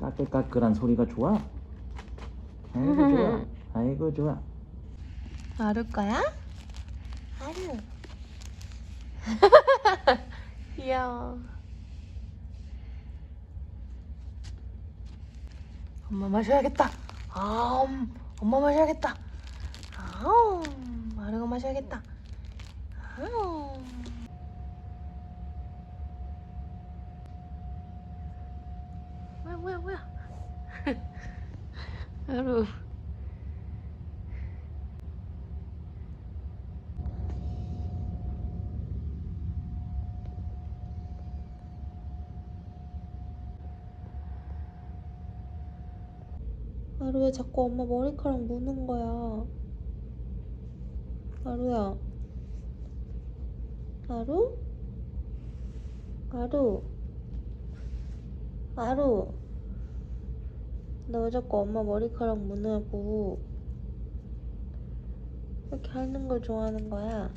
까끌까끌한 소리가 좋아? 아이고 좋아 아이고 좋아 아루 거야? 아루. 귀여워. 엄마 마셔야겠다. 아, 엄마 마셔야겠다. 아, 아루가 마셔야겠다. 아. 뭐야 뭐야 뭐야. 아루. 아루 왜 자꾸 엄마 머리카락 무는 거야? 아루야. 아루? 아루. 아루. 너왜 자꾸 엄마 머리카락 무냐고. 이렇게 하는 걸 좋아하는 거야?